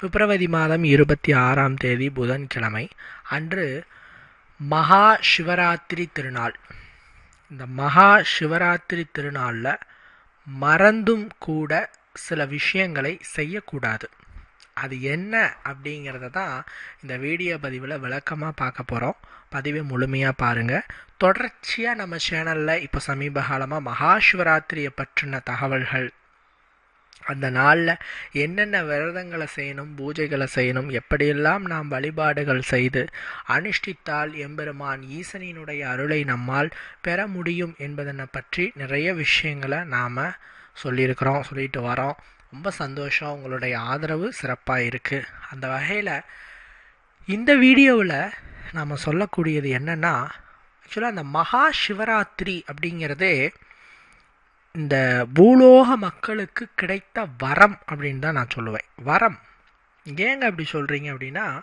பிப்ரவரி மாதம் இருபத்தி ஆறாம் தேதி புதன்கிழமை அன்று மகா சிவராத்திரி திருநாள். இந்த மகா சிவராத்திரி திருநாளில் மறந்தும் கூட சில விஷயங்களை செய்யக்கூடாது. அது என்ன அப்படிங்கிறத தான் இந்த வீடியோ பதிவில் விளக்கமாக பார்க்க போகிறோம் பதிவை முழுமையாக பாருங்கள் தொடர்ச்சியாக நம்ம சேனலில் இப்போ சமீப காலமாக மகா சிவராத்திரியை பற்றின தகவல்கள் அந்த நாளில் என்னென்ன விரதங்களை செய்யணும் பூஜைகளை செய்யணும் எப்படியெல்லாம் நாம் வழிபாடுகள் செய்து அனுஷ்டித்தால் எம்பெருமான் ஈசனினுடைய அருளை நம்மால் பெற முடியும் என்பதனை பற்றி நிறைய விஷயங்களை நாம் சொல்லியிருக்கிறோம் சொல்லிட்டு வரோம். ரொம்ப சந்தோஷம். உங்களுடைய ஆதரவு சிறப்பாக இருக்குது அந்த வகையில் இந்த வீடியோவில் நாம் சொல்லக்கூடியது என்னென்னா ஆக்சுவலாக அந்த மகா சிவராத்திரி அப்படிங்கிறதே இந்த பூலோக மக்களுக்கு கிடைத்த வரம் அப்படின்னு தான் நான் சொல்லுவேன். வரம். ஏங்க அப்படி சொல்கிறீங்க அப்படின்னா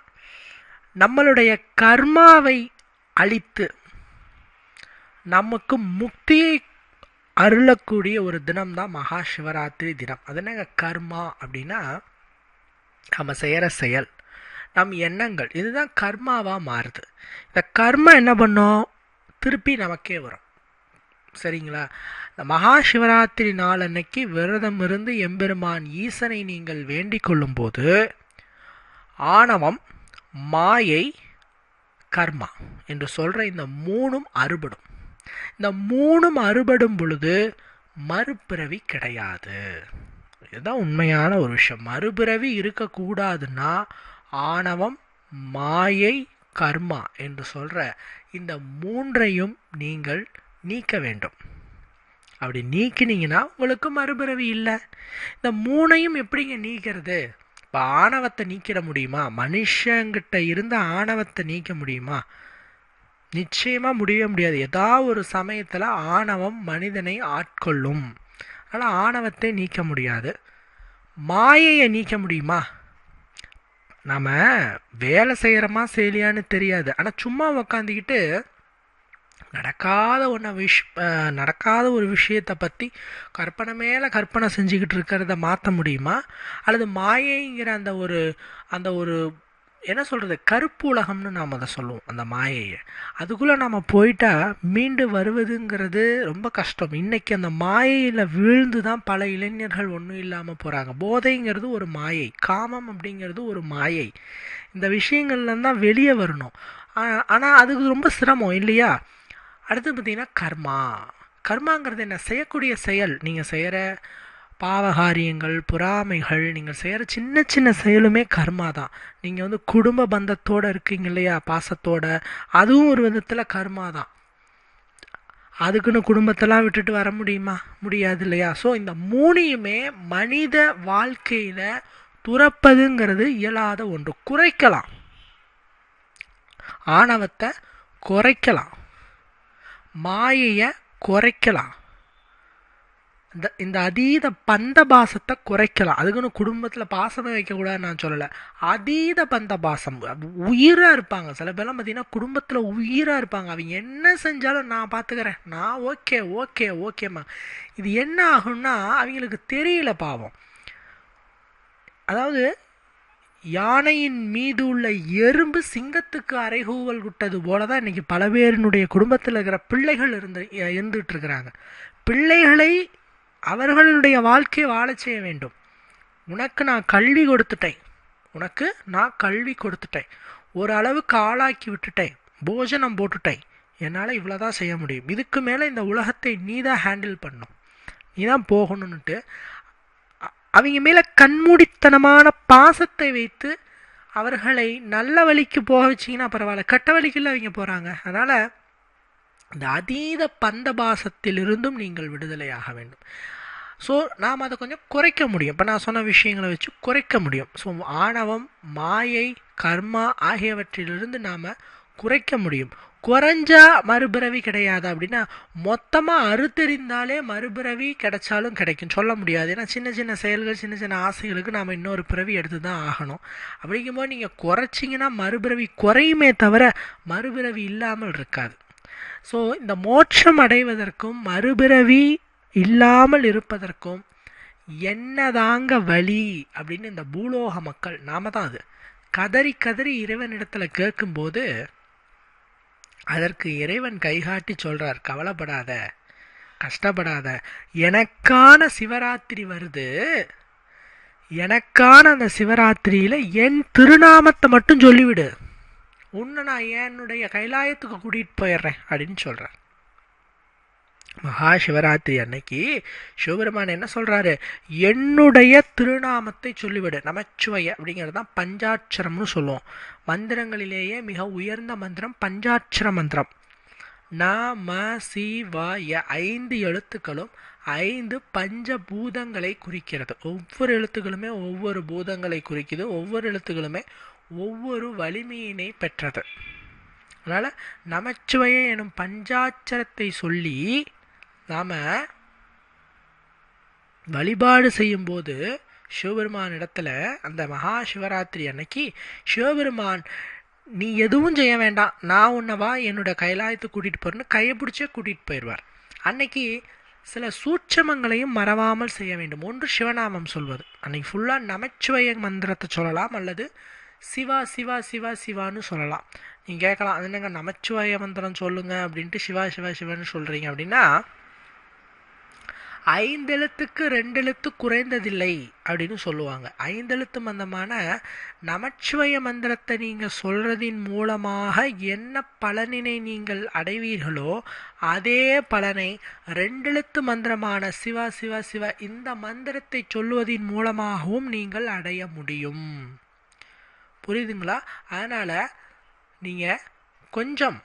நம்மளுடைய கர்மாவை அழித்து நமக்கு முக்தியை அருளக்கூடிய ஒரு தினம் தான் மகா சிவராத்திரி தினம். அது என்னங்க கர்மா அப்படின்னா நம்ம செய்கிற செயல் நம் எண்ணங்கள். இதுதான் கர்மாவாக மாறுது. இந்த கர்மா என்ன பண்ணோம்? திருப்பி நமக்கே வரும். சரிங்களா? இந்த மகா சிவராத்திரி நாள் அன்னைக்கு விரதம் இருந்து எம்பெருமான் ஈசனை நீங்கள் வேண்டிக் கொள்ளும்போது ஆணவம் மாயை கர்மா என்று சொல்கிற இந்த மூணும் அறுபடும். இந்த மூணும் அறுபடும் பொழுது மறுபிறவி கிடையாது. இதுதான் உண்மையான ஒரு விஷயம். மறுபிறவி இருக்கக்கூடாதுன்னா ஆணவம் மாயை கர்மா என்று சொல்கிற இந்த மூன்றையும் நீங்கள் நீக்க வேண்டும். அப்படி நீக்கினீங்கன்னா உங்களுக்கு மறுபிறவி இல்லை. இந்த மூணையும் எப்படிங்க நீக்கிறது? இப்போ ஆணவத்தை நீக்கிட முடியுமா? மனுஷங்கிட்ட இருந்த ஆணவத்தை நீக்க முடியுமா? நிச்சயமாக முடியவே முடியாது. ஏதாவது ஒரு சமயத்தில் ஆணவம் மனிதனை ஆட்கொள்ளும். ஆனால் ஆணவத்தை நீக்க முடியாது. மாயையை நீக்க முடியுமா? நாம் வேலை செய்கிறோமா செய்யலையான்னு தெரியாது. ஆனால் சும்மா உக்காந்துக்கிட்டு நடக்காத ஒன்றை விஷ் நடக்காத ஒரு விஷயத்தை பற்றி கற்பனை மேலே கற்பனை செஞ்சுக்கிட்டு இருக்கிறத மாற்ற முடியுமா? அல்லது மாயைங்கிற அந்த ஒரு அந்த ஒரு என்ன சொல்கிறது கருப்பு உலகம்னு நாம் அதை சொல்லுவோம் அந்த மாயையை. அதுக்குள்ளே நாம் போயிட்டால் மீண்டு வருவதுங்கிறது ரொம்ப கஷ்டம். இன்றைக்கி அந்த மாயையில் விழுந்து தான் பல இளைஞர்கள் ஒன்றும் இல்லாமல் போகிறாங்க போதைங்கிறது ஒரு மாயை காமம் அப்படிங்கிறது ஒரு மாயை. இந்த விஷயங்கள்லாம் தான் வெளியே வரணும். ஆனால் அதுக்கு ரொம்ப சிரமம் இல்லையா? அடுத்து பார்த்திங்கன்னா கர்மா. கர்மாங்கிறது என்ன? செய்யக்கூடிய செயல். நீங்கள் செய்கிற பாவகாரியங்கள் பொறாமைகள் நீங்கள் செய்கிற சின்ன சின்ன செயலுமே கர்மா தான். நீங்கள் வந்து குடும்ப பந்தத்தோடு இருக்கீங்க இல்லையா? பாசத்தோட. அதுவும் ஒரு விதத்தில் கர்மா தான். அதுக்குன்னு குடும்பத்தெல்லாம் விட்டுட்டு வர முடியுமா? முடியாது இல்லையா? ஸோ இந்த மூணையுமே மனித வாழ்க்கையில் துறப்பதுங்கிறது இயலாத ஒன்று. குறைக்கலாம். ஆணவத்தை குறைக்கலாம். மாயையை குறைக்கலாம். இந்த இந்த அதீத பந்த பாசத்தை குறைக்கலாம். அதுக்குன்னு குடும்பத்தில் பாசமே வைக்கக்கூடாதுன்னு நான் சொல்லலை. அதீத பந்த பாசம் உயிராக இருப்பாங்க. சில பேர்லாம் பார்த்தீங்கன்னா குடும்பத்தில் உயிராக இருப்பாங்க. அவங்க என்ன செஞ்சாலும் நான் பார்த்துக்கிறேன் நான் ஓகே ஓகே ஓகேம்மா. இது என்ன ஆகும்னா அவங்களுக்கு தெரியல பாவம். அதாவது யானையின் மீது உள்ள எறும்பு சிங்கத்துக்கு அரைகூவல் விட்டது போல தான் இன்றைக்கி பல பேரினுடைய குடும்பத்தில் இருக்கிற பிள்ளைகள் இருந்து இருந்துகிட்டு இருக்கிறாங்க. பிள்ளைகளை அவர்களுடைய வாழ்க்கையை வாழ செய்ய வேண்டும். உனக்கு நான் கல்வி கொடுத்துட்டேன். உனக்கு நான் கல்வி கொடுத்துட்டேன். ஒரு அளவுக்கு ஆளாக்கி விட்டுட்டேன். போஜனம் போட்டுட்டேன். என்னால் இவ்வளோ தான் செய்ய முடியும். இதுக்கு மேலே இந்த உலகத்தை நீ தான் ஹேண்டில் பண்ணும் நீ தான் போகணுன்ட்டு அவங்க மேலே கண்மூடித்தனமான பாசத்தை வைத்து அவர்களை நல்ல வழிக்கு போக வச்சிங்கன்னா பரவாயில்ல கெட்ட வழிக்குள்ள அவங்க போகிறாங்க அதனால் இந்த அதீத பந்த பாசத்திலிருந்தும் நீங்கள் விடுதலையாக வேண்டும். ஸோ நாம் அதை கொஞ்சம் குறைக்க முடியும். இப்போ நான் சொன்ன விஷயங்களை வச்சு குறைக்க முடியும். ஸோ ஆணவம் மாயை கர்மா ஆகியவற்றிலிருந்து நாம் குறைக்க முடியும். குறைஞ்சா மறுபிறவி கிடையாது அப்படின்னா மொத்தமாக அறுத்தெறிந்தாலே மறுபிறவி கிடைச்சாலும் கிடைக்கும். சொல்ல முடியாது. ஏன்னா சின்ன சின்ன செயல்கள் சின்ன சின்ன ஆசைகளுக்கு நாம் இன்னொரு பிறவி எடுத்து தான் ஆகணும். அப்படிங்கும்போது நீங்கள் குறைச்சிங்கன்னா மறுபிறவி குறையுமே தவிர மறுபிறவி இல்லாமல் இருக்காது. ஸோ இந்த மோட்சம் அடைவதற்கும் மறுபிறவி இல்லாமல் இருப்பதற்கும் என்னதாங்க வழி அப்படின்னு இந்த பூலோக மக்கள் நாம தான் அது. கதறி கதறி இறைவனிடத்தில் கேட்கும்போது அதற்கு இறைவன் கைகாட்டி சொல்கிறார் கவலைப்படாத கஷ்டப்படாத. எனக்கான சிவராத்திரி வருது. எனக்கான அந்த சிவராத்திரியில் என் திருநாமத்தை மட்டும் சொல்லிவிடு. உன்னை நான் என்னுடைய கைலாயத்துக்கு கூட்டிகிட்டு போயிடுறேன் அப்படின்னு சொல்கிறார் மகா சிவராத்திரி அன்னைக்கு சிவபெருமான் என்ன சொல்கிறாரு என்னுடைய திருநாமத்தை சொல்லிவிடு. நமச்சிவய அப்படிங்கிறது தான் பஞ்சாட்சரம்னு சொல்லுவோம். மந்திரங்களிலேயே மிக உயர்ந்த மந்திரம் பஞ்சாட்சர மந்திரம். ந ம சி வ ஐந்து எழுத்துக்களும் ஐந்து பஞ்ச பூதங்களை குறிக்கிறது. ஒவ்வொரு எழுத்துக்களுமே ஒவ்வொரு பூதங்களை குறிக்குது. ஒவ்வொரு எழுத்துக்களுமே ஒவ்வொரு வலிமையினை பெற்றது. அதனால் நமச்சுவையை எனும் பஞ்சாட்சரத்தை சொல்லி நாம் வழிபாடு செய்யும்போது சிவபெருமான் இடத்துல அந்த மகா சிவராத்திரி அன்னைக்கு சிவபெருமான் நீ எதுவும் செய்ய வேண்டாம். நான் உன்னவா என்னோட கைலாயத்தை கூட்டிகிட்டு போகிறேன்னு கையை பிடிச்சே கூட்டிகிட்டு போயிடுவார். அன்னைக்கு சில சூட்சமங்களையும் மறவாமல் செய்ய வேண்டும். ஒன்று சிவநாமம் சொல்வது. அன்னைக்கு ஃபுல்லாக நமச்சிவய மந்திரத்தை சொல்லலாம் அல்லது சிவா சிவா சிவா சிவான்னு சொல்லலாம். நீங்கள் கேட்கலாம் அது என்னங்க நமச்சிவாய மந்திரம் சொல்லுங்க அப்படின்ட்டு சிவா சிவா சிவன்னு சொல்கிறீங்க அப்படின்னா ஐந்தெழுத்துக்கு ரெண்டெழுத்து குறைந்ததில்லை அப்படின்னு சொல்லுவாங்க. ஐந்தெழுத்து மந்தமான நமச்சிவய மந்திரத்தை நீங்கள் சொல்றதின் மூலமாக என்ன பலனினை நீங்கள் அடைவீர்களோ அதே பலனை ரெண்டெழுத்து மந்திரமான சிவா சிவா சிவா இந்த மந்திரத்தை சொல்லுவதின் மூலமாகவும் நீங்கள் அடைய முடியும். புரியுதுங்களா? அதனால் நீங்கள் கொஞ்சம்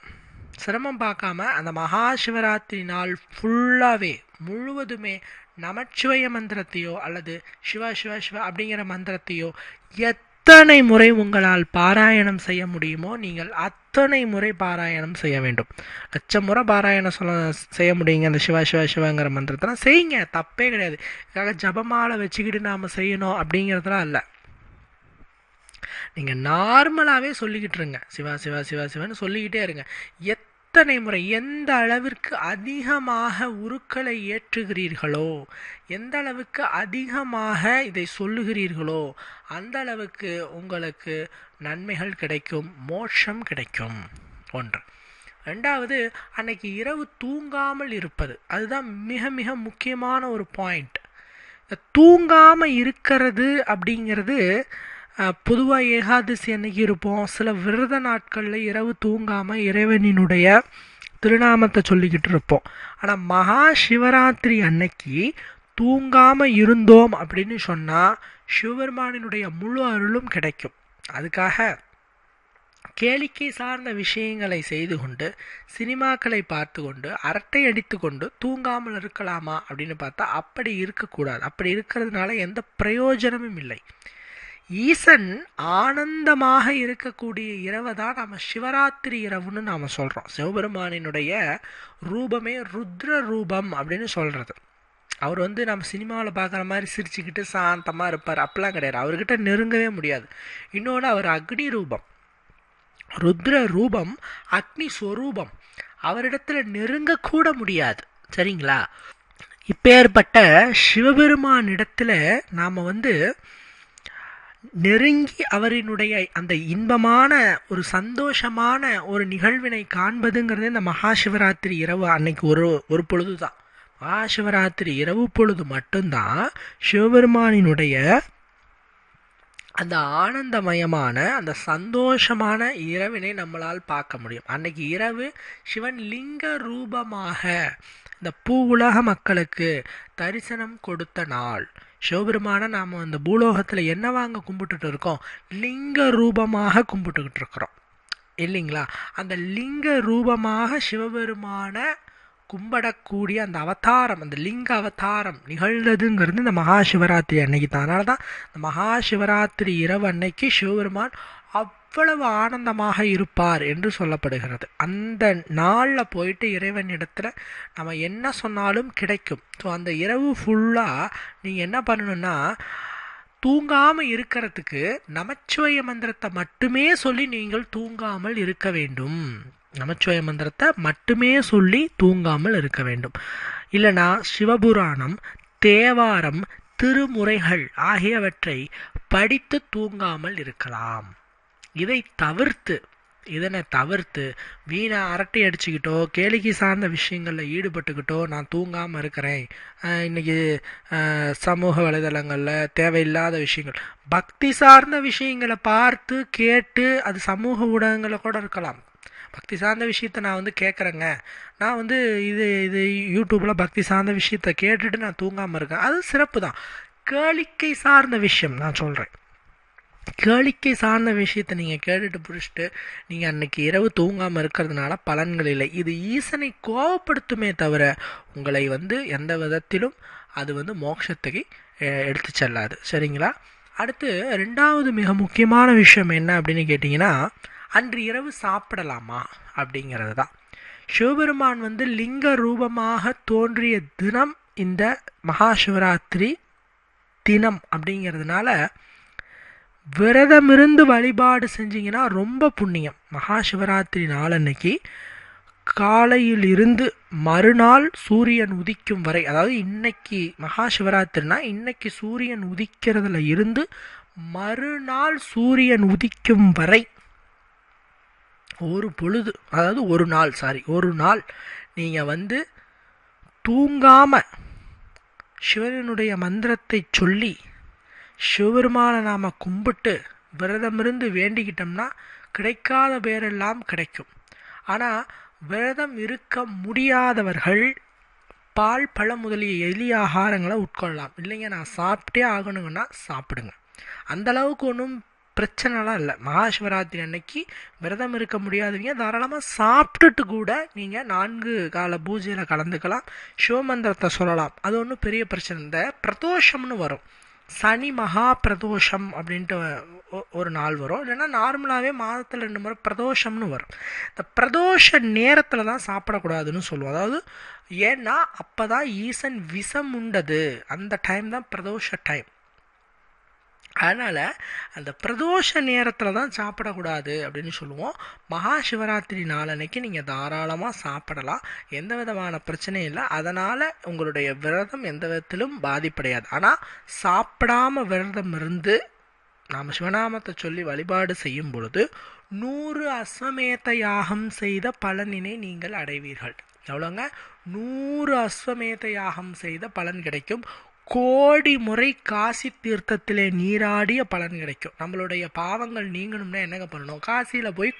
சிரமம் பார்க்காம அந்த மகா சிவராத்திரி நாள் ஃபுல்லாகவே முழுவதுமே நமச்சிவய மந்திரத்தையோ அல்லது சிவா சிவா சிவா அப்படிங்கிற மந்திரத்தையோ எத்தனை முறை உங்களால் பாராயணம் செய்ய முடியுமோ நீங்கள் அத்தனை முறை பாராயணம் செய்ய வேண்டும். லட்சம் முறை பாராயணம் சொல்ல செய்ய முடியுங்க அந்த சிவா சிவா சிவாங்கிற மந்திரத்தெல்லாம் செய்யுங்க. தப்பே கிடையாது. இதுக்காக ஜபமாலை வச்சுக்கிட்டு நாம் செய்யணும் அப்படிங்கிறதுலாம் இல்லை. நீங்கள் நார்மலாகவே சொல்லிக்கிட்டு இருங்க. சிவா சிவா சிவா சிவான்னு சொல்லிக்கிட்டே இருங்க. எத் எத்தனை முறை எந்த அளவிற்கு அதிகமாக உருக்களை ஏற்றுகிறீர்களோ எந்த அளவுக்கு அதிகமாக இதை சொல்லுகிறீர்களோ அந்த அளவுக்கு உங்களுக்கு நன்மைகள் கிடைக்கும் மோட்சம் கிடைக்கும். ஒன்று. ரெண்டாவது அன்னைக்கு இரவு தூங்காமல் இருப்பது. அதுதான் மிக மிக முக்கியமான ஒரு பாயிண்ட். தூங்காமல் இருக்கிறது அப்படிங்கிறது பொதுவாக ஏகாதசி அன்னைக்கு இருப்போம். சில விரத நாட்களில் இரவு தூங்காமல் இறைவனினுடைய திருநாமத்தை சொல்லிக்கிட்டு இருப்போம். ஆனால் மகா சிவராத்திரி அன்னைக்கு தூங்காமல் இருந்தோம் அப்படின்னு சொன்னால் சிவபெருமானினுடைய முழு அருளும் கிடைக்கும். அதுக்காக கேளிக்கை சார்ந்த விஷயங்களை செய்து கொண்டு சினிமாக்களை பார்த்து கொண்டு அரட்டை அடித்து கொண்டு தூங்காமல் இருக்கலாமா அப்படின்னு பார்த்தா அப்படி இருக்கக்கூடாது. அப்படி இருக்கிறதுனால எந்த பிரயோஜனமும் இல்லை. ஈசன் ஆனந்தமாக இருக்கக்கூடிய இரவை தான் நம்ம சிவராத்திரி இரவுன்னு நாம் சொல்கிறோம் சிவபெருமானினுடைய ரூபமே ருத்ர ரூபம் அப்படின்னு சொல்கிறது அவர் வந்து நம்ம சினிமாவில் பார்க்குற மாதிரி சிரிச்சுக்கிட்டு சாந்தமாக இருப்பார். அப்படிலாம் கிடையாது. அவர்கிட்ட நெருங்கவே முடியாது. இன்னொன்று அவர் அக்னி ரூபம். ருத்ர ரூபம் அக்னி ஸ்வரூபம். அவரிடத்துல நெருங்கக்கூட முடியாது. சரிங்களா? இப்பேற்பட்ட சிவபெருமானிடத்தில் நாம் வந்து நெருங்கி அவரினுடைய அந்த இன்பமான ஒரு சந்தோஷமான ஒரு நிகழ்வினை காண்பதுங்கிறது இந்த மகா சிவராத்திரி இரவு அன்னைக்கு ஒரு ஒரு பொழுது தான் மகாசிவராத்திரி இரவு பொழுது மட்டும்தான் சிவபெருமானினுடைய அந்த ஆனந்தமயமான அந்த சந்தோஷமான இரவினை நம்மளால் பார்க்க முடியும். அன்னைக்கு இரவு சிவன் லிங்க ரூபமாக இந்த பூ உலக மக்களுக்கு தரிசனம் கொடுத்த நாள். சிவபெருமானை நாம் அந்த பூலோகத்தில் என்ன வாங்க கும்பிட்டுட்டு இருக்கோம்? லிங்க ரூபமாக கும்பிட்டுக்கிட்டு இருக்கிறோம். இல்லைங்களா? அந்த லிங்க ரூபமாக சிவபெருமான கும்பிடக்கூடிய அந்த அவதாரம் அந்த லிங்க அவதாரம் நிகழ்ந்ததுங்கிறது இந்த மகா சிவராத்திரி அன்னைக்கு தான் அதனால தான் இந்த மகா சிவராத்திரி இரவு அன்னைக்கு சிவபெருமான் அவ்வளவு ஆனந்தமாக இருப்பார் என்று சொல்லப்படுகிறது. அந்த நாளில் போயிட்டு இறைவனிடத்துல நம்ம என்ன சொன்னாலும் கிடைக்கும். ஸோ அந்த இரவு ஃபுல்லாக நீங்கள் என்ன பண்ணணும்னா தூங்காமல் இருக்கிறதுக்கு நமச்சிவய மந்திரத்தை மட்டுமே சொல்லி நீங்கள் தூங்காமல் இருக்க வேண்டும். நமச்சிவய மந்திரத்தை மட்டுமே சொல்லி தூங்காமல் இருக்க வேண்டும். இல்லைனா சிவபுராணம் தேவாரம் திருமுறைகள் ஆகியவற்றை படித்து தூங்காமல் இருக்கலாம். இதை தவிர்த்து இதனை தவிர்த்து வீணாக அரட்டை அடிச்சுக்கிட்டோ கேளிக்கை சார்ந்த விஷயங்களில் ஈடுபட்டுக்கிட்டோ நான் தூங்காமல் இருக்கிறேன். இன்றைக்கி இன்னைக்கு சமூக வலைதளங்களில் தேவையில்லாத விஷயங்கள். பக்தி சார்ந்த விஷயங்களை பார்த்து கேட்டு அது சமூக ஊடகங்களில் கூட இருக்கலாம். பக்தி சார்ந்த விஷயத்த நான் வந்து கேட்குறேங்க நான் வந்து இது இது யூடியூப்பில் பக்தி சார்ந்த விஷயத்த கேட்டுட்டு நான் தூங்காமல் இருக்கேன். அது சிறப்பு தான் கேளிக்கை சார்ந்த விஷயம் நான் சொல்கிறேன் கேளிக்கை சார்ந்த விஷயத்தை நீங்கள் கேட்டுட்டு பிடிச்சிட்டு நீங்கள் அன்னைக்கு இரவு தூங்காமல் இருக்கிறதுனால பலன்கள் இல்லை. இது ஈசனை கோவப்படுத்துமே தவிர உங்களை வந்து எந்த விதத்திலும் அது வந்து மோட்சத்துக்கு எடுத்து செல்லாது. சரிங்களா? அடுத்து ரெண்டாவது மிக முக்கியமான விஷயம் என்ன அப்படின்னு கேட்டிங்கன்னா அன்று இரவு சாப்பிடலாமா அப்படிங்கிறது தான். சிவபெருமான் வந்து லிங்க ரூபமாக தோன்றிய தினம் இந்த மகா சிவராத்திரி தினம் அப்படிங்கிறதுனால விரதமிருந்து வழிபாடு செஞ்சிங்கன்னா ரொம்ப புண்ணியம். மகா சிவராத்திரி நாளன்னைக்கு காலையில் இருந்து மறுநாள் சூரியன் உதிக்கும் வரை அதாவது இன்னைக்கு மகா சிவராத்திரினா இன்னைக்கு சூரியன் உதிக்கிறதுல இருந்து மறுநாள் சூரியன் உதிக்கும் வரை ஒரு பொழுது அதாவது ஒரு நாள் சாரி ஒரு நாள் நீங்கள் வந்து தூங்காமல் சிவனுடைய மந்திரத்தை சொல்லி சிவபெருமானை நாம் கும்பிட்டு விரதமிருந்து வேண்டிக்கிட்டோம்னா கிடைக்காத பேரெல்லாம் கிடைக்கும். ஆனால் விரதம் இருக்க முடியாதவர்கள் பால் பழம் முதலிய எளிய ஆகாரங்களை உட்கொள்ளலாம். இல்லைங்க நான் சாப்பிட்டே ஆகணுங்கன்னா சாப்பிடுங்க. அந்த அளவுக்கு ஒன்றும் பிரச்சனைலாம் இல்லை. மகாசிவராத்திரி அன்னைக்கு விரதம் இருக்க முடியாதவங்க தாராளமாக சாப்பிட்டுட்டு கூட நீங்கள் நான்கு கால பூஜையில் கலந்துக்கலாம். சிவமந்திரத்தை சொல்லலாம். அது ஒன்றும் பெரிய பிரச்சனை இந்த பிரதோஷம்னு வரும். சனி மகா பிரதோஷம் அப்படின்ட்டு ஒரு நாள் வரும். இல்லைன்னா நார்மலாகவே மாதத்தில் ரெண்டு முறை பிரதோஷம்னு வரும். இந்த பிரதோஷ நேரத்தில் தான் சாப்பிடக்கூடாதுன்னு சொல்லுவோம். அதாவது ஏன்னா அப்போ தான் ஈசன் விஷம் உண்டது. அந்த டைம் தான் பிரதோஷ டைம் அதனால் அந்த பிரதோஷ நேரத்தில் தான் சாப்பிடக்கூடாது அப்படின்னு சொல்லுவோம். மகா சிவராத்திரி நாளன்னைக்கு நீங்கள் தாராளமாக சாப்பிடலாம். எந்த விதமான பிரச்சனையும் இல்லை. அதனால் உங்களுடைய விரதம் எந்த விதத்திலும் பாதிப்படையாது. ஆனால் சாப்பிடாம விரதம் இருந்து நாம் சிவநாமத்தை சொல்லி வழிபாடு செய்யும் பொழுது நூறு அஸ்வமேத யாகம் செய்த பலனினை நீங்கள் அடைவீர்கள். எவ்வளோங்க நூறு அஸ்வமேத யாகம் செய்த பலன் கிடைக்கும். கோடி முறை காசி தீர்த்தத்திலே நீராடிய பலன் கிடைக்கும். நம்மளுடைய பாவங்கள் நீங்கணும்னா என்னங்க பண்ணணும்? காசியில் போய்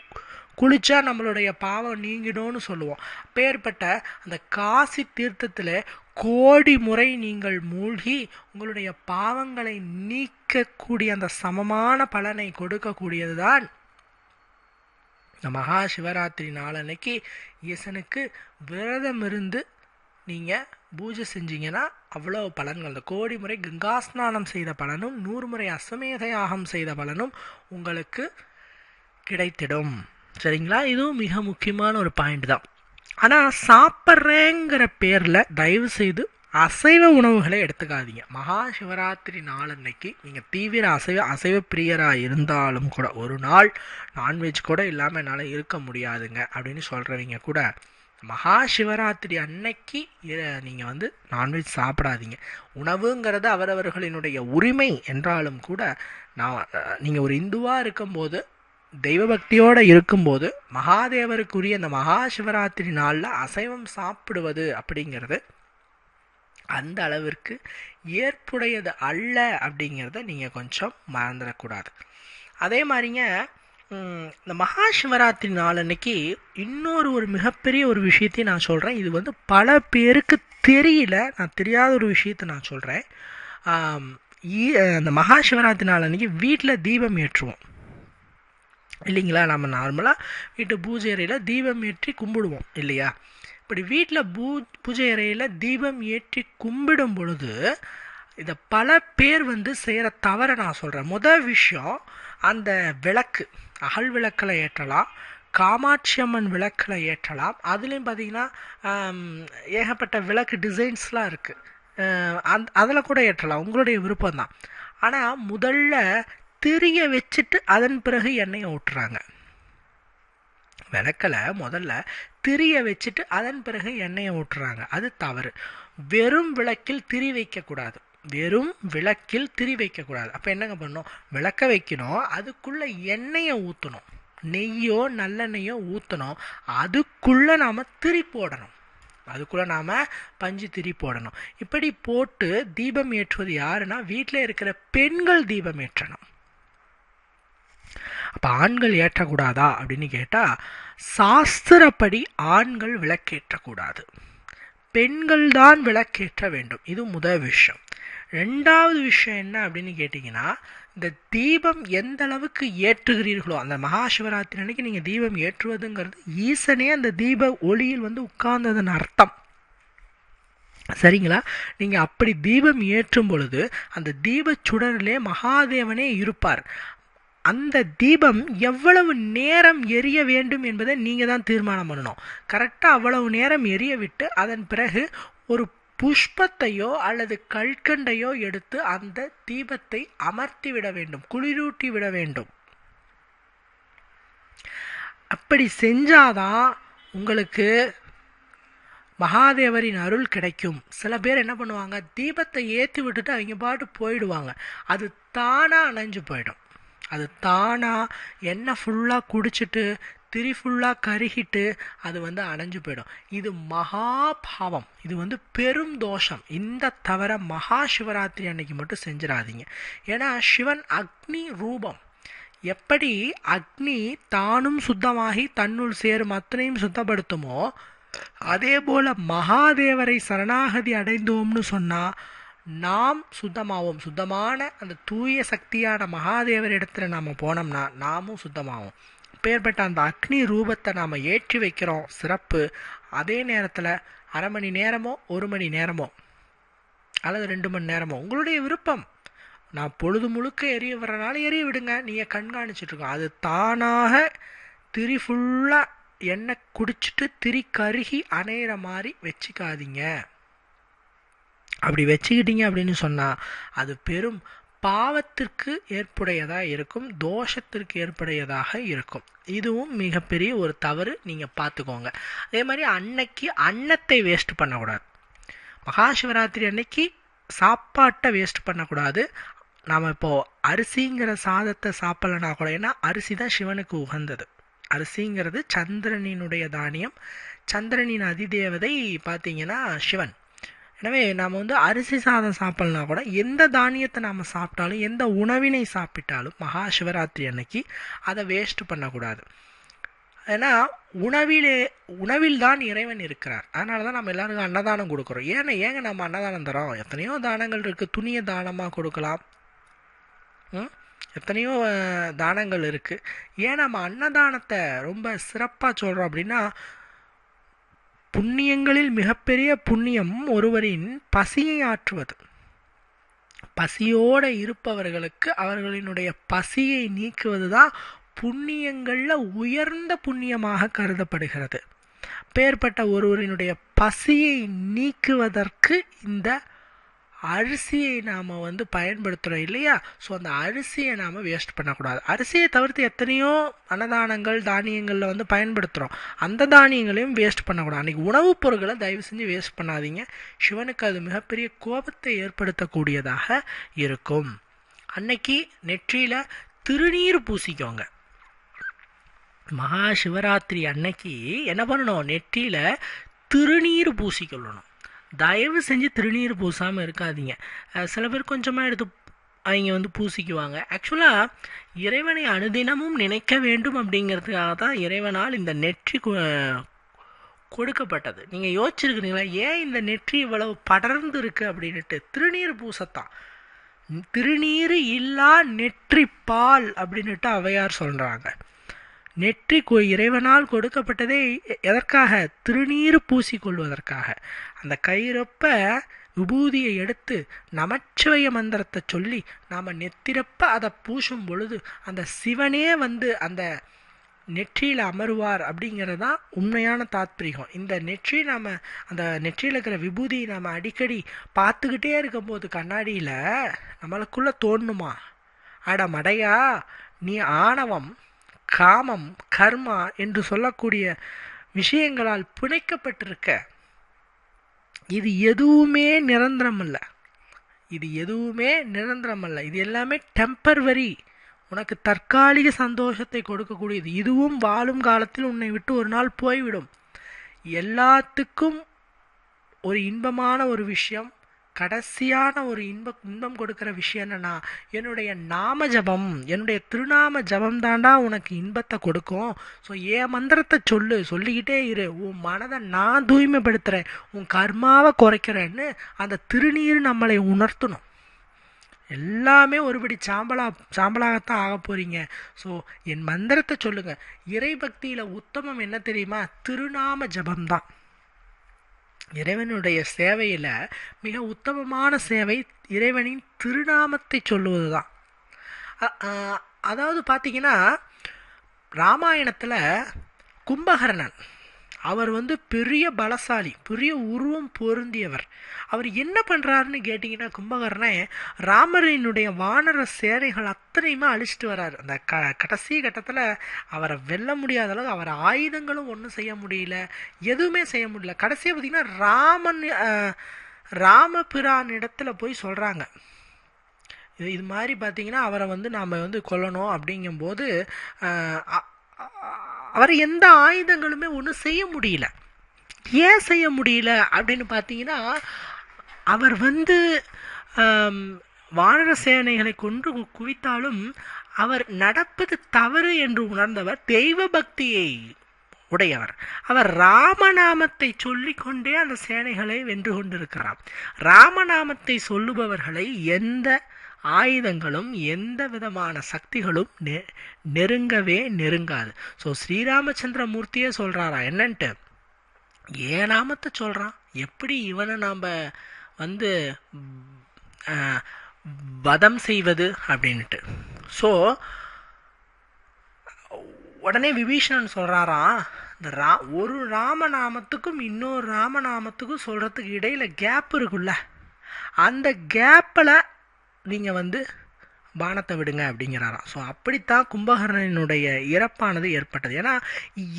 குளிச்சா நம்மளுடைய பாவம் நீங்கிடும்னு சொல்லுவோம். பேர்பட்ட அந்த காசி தீர்த்தத்தில் கோடி முறை நீங்கள் மூழ்கி உங்களுடைய பாவங்களை நீக்கக்கூடிய அந்த சமமான பலனை கொடுக்கக்கூடியது தான் இந்த மகா சிவராத்திரி நாளன்னைக்கு ஈசனுக்கு விரதம் இருந்து நீங்கள் பூஜை செஞ்சீங்கன்னா அவ்வளோ பலன்கள். கோடி முறை கங்கா ஸ்நானம் செய்த பலனும் நூறு முறை அஸ்வமேத யாகம் செய்த பலனும் உங்களுக்கு கிடைத்திடும். சரிங்களா? இதுவும் மிக முக்கியமான ஒரு பாயிண்ட் தான். ஆனால் சாப்பிட்றேங்கிற பேரில் தயவு செய்து அசைவ உணவுகளை எடுத்துக்காதீங்க. மகா சிவராத்திரி நாளன்னைக்கு நீங்கள் தீவிர அசைவ அசைவ பிரியராக இருந்தாலும் கூட ஒரு நாள் நான்வெஜ் கூட இல்லாமல் என்னால் இருக்க முடியாதுங்க அப்படின்னு சொல்கிறவங்க கூட மகா சிவராத்திரி அன்னைக்கு நீங்கள் வந்து நான்வெஜ் சாப்பிடாதீங்க. உணவுங்கிறது அவரவர்களினுடைய உரிமை என்றாலும் கூட நான் நீங்கள் ஒரு இந்துவாக இருக்கும்போது தெய்வ பக்தியோடு இருக்கும்போது மகாதேவருக்குரிய அந்த மகா சிவராத்திரி நாளில் அசைவம் சாப்பிடுவது அப்படிங்கிறது அந்த அளவிற்கு ஏற்புடையது அல்ல அப்படிங்கிறத நீங்கள் கொஞ்சம் மறந்துடக்கூடாது. அதே மாதிரிங்க இந்த மகா சிவராத்திரி நாள் அன்னைக்கு இன்னொரு ஒரு மிகப்பெரிய ஒரு விஷயத்தையும் நான் சொல்கிறேன் இது வந்து பல பேருக்கு தெரியல. நான் தெரியாத ஒரு விஷயத்தை நான் சொல்கிறேன் அந்த மகா சிவராத்திரி நாள் அன்னைக்கு வீட்டில் தீபம் ஏற்றுவோம். இல்லைங்களா? நம்ம நார்மலாக வீட்டு பூஜை அறையில் தீபம் ஏற்றி கும்பிடுவோம் இல்லையா? இப்படி வீட்டில் பூ பூஜை அறையில் தீபம் ஏற்றி கும்பிடும் பொழுது இதை பல பேர் வந்து செய்கிற தவறை நான் சொல்கிறேன் முதல் விஷயம் அந்த விளக்கு. அகல் விளக்கில் ஏற்றலாம் காமாட்சி அம்மன் விளக்கில் ஏற்றலாம். அதுலேயும் பார்த்தீங்கன்னா ஏகப்பட்ட விளக்கு டிசைன்ஸ்லாம் இருக்குது அந் அதில் கூட ஏற்றலாம். உங்களுடைய விருப்பம் தான் ஆனால் முதல்ல திரிய வச்சுட்டு அதன் பிறகு எண்ணெயை ஊட்டுறாங்க விளக்கில் முதல்ல திரிய வச்சுட்டு அதன் பிறகு எண்ணெயை ஊட்டுறாங்க அது தவறு. வெறும் விளக்கில் திரி வைக்கக்கூடாது. வெறும் விளக்கில் திரி வைக்கக்கூடாது. அப்போ என்னங்க பண்ணணும்? விளக்க வைக்கணும். அதுக்குள்ளே எண்ணெயை ஊற்றணும் நெய்யோ நல்லெண்ணெய்யோ ஊற்றணும் அதுக்குள்ளே நாம் திரி போடணும். அதுக்குள்ளே நாம் பஞ்சு திரி போடணும். இப்படி போட்டு தீபம் ஏற்றுவது யாருன்னா வீட்டில் இருக்கிற பெண்கள் தீபம் ஏற்றணும். அப்போ ஆண்கள் ஏற்றக்கூடாதா அப்படின்னு கேட்டால் சாஸ்திரப்படி ஆண்கள் விளக்கேற்றக்கூடாது. பெண்கள் தான் விளக்கேற்ற வேண்டும். இது முதல் விஷயம். ரெண்டாவது விஷயம் என்ன அப்படின்னு கேட்டிங்கன்னா இந்த தீபம் எந்த அளவுக்கு ஏற்றுகிறீர்களோ அந்த மகா சிவராத்திரி அன்னைக்கு நீங்கள் தீபம் ஏற்றுவதுங்கிறது ஈசனே அந்த தீப ஒளியில் வந்து உட்கார்ந்ததன் அர்த்தம். சரிங்களா? நீங்கள் அப்படி தீபம் ஏற்றும் பொழுது அந்த தீப சுடரிலே மகாதேவனே இருப்பார். அந்த தீபம் எவ்வளவு நேரம் எரிய வேண்டும் என்பதை நீங்கள் தான் தீர்மானம் பண்ணணும். கரெக்டாக அவ்வளவு நேரம் எரிய விட்டு அதன் பிறகு ஒரு புஷ்பத்தையோ அல்லது கல்கண்டையோ எடுத்து அந்த தீபத்தை அமர்த்தி விட வேண்டும் குளிரூட்டி விட வேண்டும். அப்படி செஞ்சாதான் உங்களுக்கு மகாதேவரின் அருள் கிடைக்கும். சில பேர் என்ன பண்ணுவாங்க தீபத்தை ஏற்றி விட்டுட்டு அவங்க பாட்டு போயிடுவாங்க. அது தானாக அணைஞ்சு போயிடும். அது தானாக எண்ணெய் ஃபுல்லாக குடிச்சிட்டு திரி ஃபுல்லாக கருகிட்டு அது வந்து அணைஞ்சு போயிடும். இது மகாபாவம். இது வந்து பெரும் தோஷம். இந்த தவிர மகா சிவராத்திரி அன்னைக்கு மட்டும் செஞ்சிடாதீங்க. ஏன்னா சிவன் அக்னி ரூபம். எப்படி அக்னி தானும் சுத்தமாகி தன்னுள் சேரும் அத்தனையும் சுத்தப்படுத்துமோ அதே போல மகாதேவரை சரணாகதி அடைந்தோம்னு சொன்னால் நாம் சுத்தமாவோம். சுத்தமான அந்த தூய சக்தியான மகாதேவர் இடத்துல நாம் போனோம்னா நாமும் சுத்தமாவோம். பேர்பட்ட அந்த அக்னி ரூபத்தை நாம் ஏற்றி வைக்கிறோம். சிறப்பு. அதே நேரத்தில் அரை மணி நேரமோ ஒரு மணி நேரமோ அல்லது ரெண்டு மணி நேரமோ உங்களுடைய விருப்பம். நான் பொழுது முழுக்க எரிய வர்றனால எரிய விடுங்க. நீங்கள் கண்காணிச்சிட்ருக்கோம் அது தானாக திரி ஃபுல்லாக எண்ணெய் குடிச்சிட்டு திரி கருகி அணையிற மாதிரி வச்சுக்காதீங்க. அப்படி வச்சுக்கிட்டீங்க அப்படின்னு சொன்னால் அது பெரும் பாவத்திற்கு ஏற்புடையதாக இருக்கும் தோஷத்திற்கு ஏற்புடையதாக இருக்கும். இதுவும் மிகப்பெரிய ஒரு தவறு நீங்கள் பார்த்துக்கோங்க. அதே மாதிரி அன்னைக்கு அன்னத்தை வேஸ்ட் பண்ணக்கூடாது. மகா சிவராத்திரி அன்னைக்கு சாப்பாட்டை வேஸ்ட் பண்ணக்கூடாது. நாம் இப்போது அரிசிங்கிற சாதத்தை சாப்பிட்லனா கூட ஏன்னா அரிசி தான் சிவனுக்கு உகந்தது. அரிசிங்கிறது சந்திரனினுடைய தானியம். சந்திரனின் அதிதேவதை பார்த்தீங்கன்னா சிவன். எனவே நாம் வந்து அரிசி சாதம் சாப்பிட்லாம் கூட எந்த தானியத்தை நாம் சாப்பிட்டாலும் எந்த உணவினை சாப்பிட்டாலும் மகா சிவராத்திரி அன்னைக்கு அதை வேஸ்ட் பண்ணக்கூடாது. ஏன்னா உணவிலே உணவில் தான் இறைவன் இருக்கிறார். அதனால தான் நம்ம எல்லாருக்கும் அன்னதானம் கொடுக்குறோம். ஏன்னா ஏங்க நம்ம அன்னதானம் தரோம்? எத்தனையோ தானங்கள் இருக்குது துணியை தானமாக கொடுக்கலாம். எத்தனையோ தானங்கள் இருக்குது ஏன் நம்ம அன்னதானத்தை ரொம்ப சிறப்பாக சொல்கிறோம் அப்படின்னா புண்ணியங்களில் மிகப்பெரிய புண்ணியம் ஒருவரின் பசியை ஆற்றுவது. பசியோடு இருப்பவர்களுக்கு அவர்களினுடைய பசியை நீக்குவது தான் புண்ணியங்களில் உயர்ந்த புண்ணியமாக கருதப்படுகிறது. பேர்பட்ட ஒருவரினுடைய பசியை நீக்குவதற்கு இந்த அரிசியை நாம் வந்து பயன்படுத்துகிறோம் இல்லையா? ஸோ அந்த அரிசியை நாம் வேஸ்ட் பண்ணக்கூடாது. அரிசியை தவிர்த்து எத்தனையோ அன்னதானங்கள் தானியங்களில் வந்து பயன்படுத்துகிறோம் அந்த தானியங்களையும் வேஸ்ட் பண்ணக்கூடாது. அன்றைக்கி உணவுப் பொருட்களை தயவு செஞ்சு வேஸ்ட் பண்ணாதீங்க. சிவனுக்கு அது மிகப்பெரிய கோபத்தை ஏற்படுத்தக்கூடியதாக இருக்கும். அன்னைக்கு நெற்றியில் திருநீர் பூசிக்கோங்க. மகா சிவராத்திரி அன்னைக்கு என்ன பண்ணணும்? நெற்றியில் திருநீர் பூசிக்கொள்ளணும். தயவு செஞ்சு திருநீர் பூசாமல் இருக்காதீங்க. சில பேர் கொஞ்சமாக எடுத்து அவங்க வந்து பூசிக்குவாங்க. ஆக்சுவலாக இறைவனை அனுதினமும் நினைக்க வேண்டும் அப்படிங்கிறதுக்காக தான் இறைவனால் இந்த நெற்றி கொடுக்கப்பட்டது. நீங்கள் யோசிச்சிருக்கிறீங்களா? ஏன் இந்த நெற்றி இவ்வளவு படர்ந்து இருக்குது அப்படின்ட்டு திருநீர் பூசத்தான். திருநீர் இல்லா நெற்றி பால் அப்படின்ட்டு அவையார் சொல்கிறாங்க நெற்றி கொ- இறைவனால் கொடுக்கப்பட்டதே எ- எதற்காக? திருநீர் பூசிக்கொள்வதற்காக. அந்த கயிறப்ப விபூதியை எடுத்து நமச்சிவய மந்திரத்தை சொல்லி நாம் நெத்திரப்ப அதை பூசும் பொழுது அந்த சிவனே வந்து அந்த நெற்றியில் அமருவார் அப்படிங்கிறது தான் உண்மையான தாத்பரியம் இந்த நெற்றி நாம் அந்த நெற்றியில் இருக்கிற விபூதியை நாம் அடிக்கடி பார்த்துக்கிட்டே இருக்கும்போது கண்ணாடியில் நம்மளுக்குள்ளே தோணுமா? அட மடையா நீ ஆணவம். காமம் கர்மா என்று சொல்லக்கூடிய விஷயங்களால் பிணைக்கப்பட்டிருக்க இது எதுவுமே நிரந்தரம் அல்ல இது எதுவுமே நிரந்தரம் அல்ல இது எல்லாமே டெம்பர்வரி உனக்கு தற்காலிக சந்தோஷத்தை கொடுக்கக்கூடியது. இதுவும் வாழும் காலத்தில் உன்னை விட்டு ஒரு நாள் போய்விடும். எல்லாத்துக்கும் ஒரு இன்பமான ஒரு விஷயம். கடைசியான ஒரு இன்ப இன்பம் கொடுக்குற விஷயம் என்னன்னா என்னுடைய நாம ஜபம் என்னுடைய திருநாம ஜபம் தாண்டா உனக்கு இன்பத்தை கொடுக்கும். ஸோ என் மந்திரத்தை சொல்லு சொல்லிக்கிட்டே இரு. உன் மனதை நான் தூய்மைப்படுத்துகிறேன் உன் கர்மாவை குறைக்கிறேன்னு அந்த திருநீர் நம்மளை உணர்த்தணும். எல்லாமே ஒருபடி சாம்பலா சாம்பலாகத்தான் ஆக போகிறீங்க ஸோ என் மந்திரத்தை சொல்லுங்கள் இறைபக்தியில் உத்தமம் என்ன தெரியுமா? திருநாம ஜபம்தான் இறைவனுடைய சேவையில் மிக உத்தமமான சேவை இறைவனின் திருநாமத்தை சொல்லுவது தான் அதாவது பார்த்தீங்கன்னா ராமாயணத்தில் கும்பகர்ணன் அவர் வந்து பெரிய பலசாலி பெரிய உருவம் பொருந்தியவர். அவர் என்ன பண்ணுறாருன்னு கேட்டிங்கன்னா கும்பகர்ணே ராமரினுடைய வானர சேனைகள் அத்தனையுமே அழிச்சிட்டு வர்றாரு. அந்த க கடைசி கட்டத்தில் அவரை வெல்ல முடியாத அளவுக்கு அவர் ஆயுதங்களும் ஒன்றும் செய்ய முடியல எதுவுமே செய்ய முடியல. கடைசியாக பார்த்தீங்கன்னா ராமன் ராமபிரான் இடத்துல போய் சொல்கிறாங்க இது இது மாதிரி பார்த்திங்கன்னா அவரை வந்து நாம் வந்து கொல்லணும் அப்படிங்கும்போது அ- அவர் எந்த ஆயுதங்களுமே ஒன்றும் செய்ய முடியல. ஏன் செய்ய முடியல அப்படின்னு பார்த்தீங்கன்னா அவர் வந்து வானர சேனைகளை கொன்று குவித்தாலும் அவர் நடப்பது தவறு என்று உணர்ந்தவர் தெய்வ பக்தியை உடையவர். அவர் ராமநாமத்தை சொல்லிக்கொண்டே அந்த சேனைகளை வென்று கொண்டிருக்கிறார். ராமநாமத்தை சொல்லுபவர்களை எந்த ஆயுதங்களும் எந்த விதமான சக்திகளும் நெ- நெருங்கவே நெருங்காது. ஸோ ஸ்ரீராமச்சந்திர மூர்த்தியே சொல்கிறாரா என்னன்ட்டு? ஏன் நாமத்தை சொல்கிறான் எப்படி இவனை நாம் வந்து வதம் செய்வது அப்படின்ட்டு ஸோ உடனே விபீஷணன் சொல்கிறாரா இந்த ரா ஒரு ராமநாமத்துக்கும் இன்னொரு ராமநாமத்துக்கும் சொல்கிறதுக்கு இடையில் கேப் இருக்குல்ல. அந்த கேப்பில் நீங்கள் வந்து பானத்தை விடுங்க அப்படிங்கிறாராம் ஸோ அப்படித்தான் கும்பகர்ணனுடைய இறப்பானது ஏற்பட்டது. ஏன்னா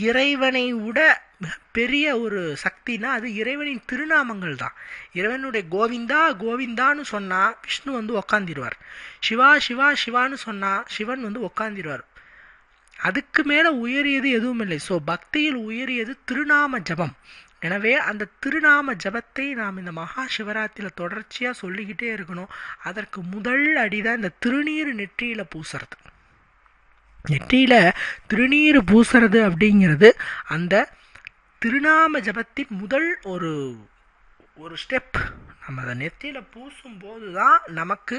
இறைவனை விட பெரிய ஒரு சக்தினா அது இறைவனின் திருநாமங்கள் தான். இறைவனுடைய கோவிந்தா கோவிந்தான்னு சொன்னால் விஷ்ணு வந்து உக்காந்திருவார். சிவா சிவா சிவான்னு சொன்னால் சிவன் வந்து உக்காந்திருவார். அதுக்கு மேலே உயரியது எதுவும் இல்லை ஸோ பக்தியில் உயரியது திருநாம ஜபம். எனவே அந்த திருநாம ஜபத்தை நாம் இந்த மகா சிவராத்திரியில் தொடர்ச்சியாக சொல்லிக்கிட்டே இருக்கணும். அதற்கு முதல் அடிதான் இந்த திருநீர் நெற்றியில் பூசுறது. நெற்றியில் திருநீர் பூசுறது அப்படிங்கிறது அந்த திருநாம ஜபத்தின் முதல் ஒரு ஒரு ஸ்டெப். நம்ம அதை நெத்தியில் பூசும்போது தான் நமக்கு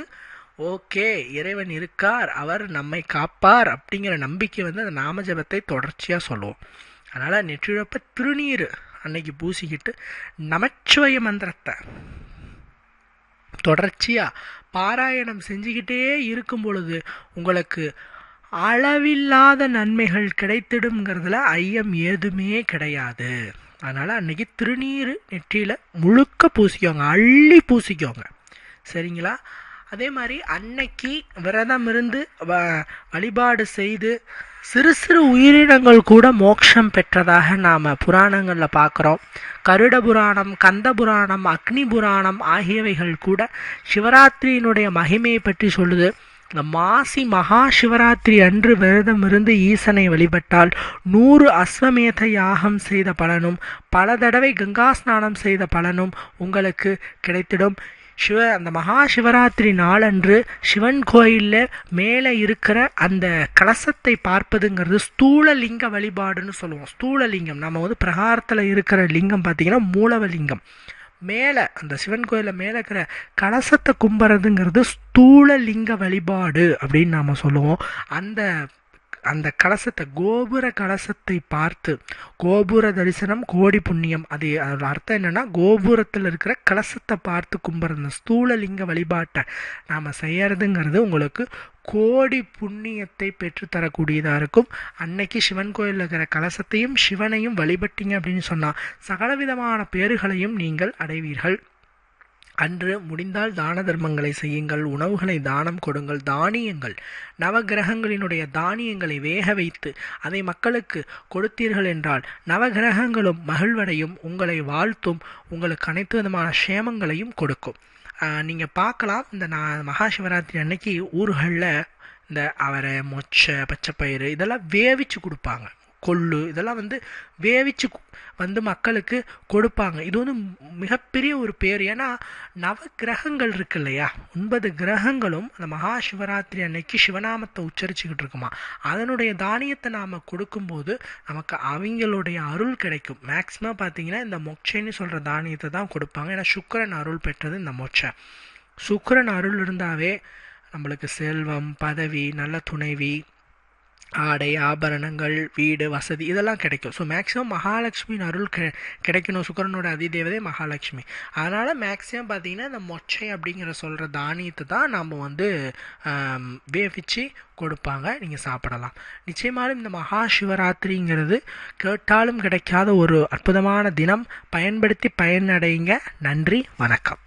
ஓகே இறைவன் இருக்கார் அவர் நம்மை காப்பார் அப்படிங்கிற நம்பிக்கை வந்து அந்த நாம ஜபத்தை தொடர்ச்சியாக சொல்லுவோம். அதனால் நெற்றிழப்ப திருநீர் அன்னைக்கு பூசிக்கிட்டு நமச்சிவய மந்திரத்தை தொடர்ச்சியாக பாராயணம் செஞ்சுக்கிட்டே இருக்கும் பொழுது உங்களுக்கு அளவில்லாத நன்மைகள் கிடைத்திடுங்கிறதுல ஐயம் ஏதுமே கிடையாது. அதனால் அன்றைக்கி திருநீர் நெற்றியில் முழுக்க பூசிக்கோங்க அள்ளி பூசிக்கோங்க. சரிங்களா? அதே மாதிரி அன்னைக்கு விரதம் இருந்து வ- வழிபாடு செய்து சிறு சிறு உயிரினங்கள் கூட மோட்சம் பெற்றதாக நாம் புராணங்களில் பார்க்குறோம் கருட புராணம் கந்த புராணம் அக்னி புராணம் ஆகியவைகள் கூட சிவராத்திரியினுடைய மகிமையை பற்றி சொல்லுது. இந்த மாசி மகா சிவராத்திரி அன்று விரதம் இருந்து ஈசனை வழிபட்டால் நூறு அஸ்வமேத யாகம் செய்த பலனும் பல தடவை கங்கா ஸ்நானம் செய்த பலனும் உங்களுக்கு கிடைத்திடும். சிவ அந்த மகா சிவராத்திரி நாளன்று சிவன் கோயிலில் மேலே இருக்கிற அந்த கலசத்தை பார்ப்பதுங்கிறது ஸ்தூல லிங்க வழிபாடுன்னு சொல்லுவோம். ஸ்தூல லிங்கம் நம்ம வந்து பிரகாரத்தில் இருக்கிற லிங்கம் பார்த்திங்கன்னா மூலவலிங்கம். மேலே அந்த சிவன் கோயிலில் மேலே இருக்கிற கலசத்தை கும்புறதுங்கிறது ஸ்தூல லிங்க வழிபாடு அப்படின்னு நாம் சொல்லுவோம். அந்த அந்த கலசத்தை கோபுர கலசத்தை பார்த்து கோபுர தரிசனம் கோடி புண்ணியம். அது அதோட அர்த்தம் என்னன்னா கோபுரத்தில் இருக்கிற கலசத்தை பார்த்து கும்பிட்றது அந்த ஸ்தூலலிங்க வழிபாட்டை நாம் செய்யறதுங்கிறது உங்களுக்கு கோடி புண்ணியத்தை பெற்றுத்தரக்கூடியதாக இருக்கும். அன்னைக்கு சிவன் கோயிலில் இருக்கிற கலசத்தையும் சிவனையும் வழிபட்டீங்க அப்படின்னு சொன்னால் சகலவிதமான பேறுகளையும் நீங்கள் அடைவீர்கள். அன்று முடிந்தால் தான தர்மங்களை செய்யுங்கள் உணவுகளை தானம் கொடுங்கள் தானியங்கள் நவகிரகங்களினுடைய தானியங்களை வேக வைத்து அதை மக்களுக்கு கொடுத்தீர்கள் என்றால் நவகிரகங்களும் மகிழ்வடையும் உங்களை வாழ்த்தும் உங்களுக்கு அனைத்து விதமான க்ஷேமங்களையும் கொடுக்கும். நீங்கள் பார்க்கலாம் இந்த நான் மகா சிவராத்திரி அன்னைக்கு ஊர்களில் இந்த அவரை மொச்சை பச்சைப்பயிறு இதெல்லாம் வேவிச்சு கொடுப்பாங்க. கொள்ளு. இதெல்லாம் வந்து வேவிச்சு வந்து மக்களுக்கு கொடுப்பாங்க. இது வந்து மிகப்பெரிய ஒரு பேர். ஏன்னா நவ கிரகங்கள் இருக்கு இல்லையா? ஒன்பது கிரகங்களும் அந்த மகா சிவராத்திரி அன்னைக்கு சிவநாமத்தை உச்சரிச்சுக்கிட்டு இருக்குமா? அதனுடைய தானியத்தை நாம் கொடுக்கும்போது நமக்கு அவங்களுடைய அருள் கிடைக்கும். மேக்ஸிமம் பார்த்தீங்கன்னா இந்த மொச்சைன்னு சொல்கிற தானியத்தை தான் கொடுப்பாங்க. ஏன்னா சுக்கரன் அருள் பெற்றது இந்த மொச்சை சுக்கரன் அருள் இருந்தாவே நம்மளுக்கு செல்வம் பதவி நல்ல துணைவி ஆடை ஆபரணங்கள் வீடு வசதி இதெல்லாம் கிடைக்கும். ஸோ மேக்ஸிமம் மகாலட்சுமியின் அருள் கெ கிடைக்கணும். சுக்கரனோட அதிதேவதை மகாலட்சுமி. அதனால் மேக்ஸிமம் பார்த்திங்கன்னா இந்த மொச்சை அப்படிங்கிற சொல்கிற தானியத்தை தான் நாம் வந்து வேவிச்சு கொடுப்பாங்க. நீங்கள் சாப்பிடலாம். நிச்சயமாலும் இந்த மகா சிவராத்திரிங்கிறது கேட்டாலும் கிடைக்காத ஒரு அற்புதமான தினம். பயன்படுத்தி பயனடைங்க. நன்றி. வணக்கம்.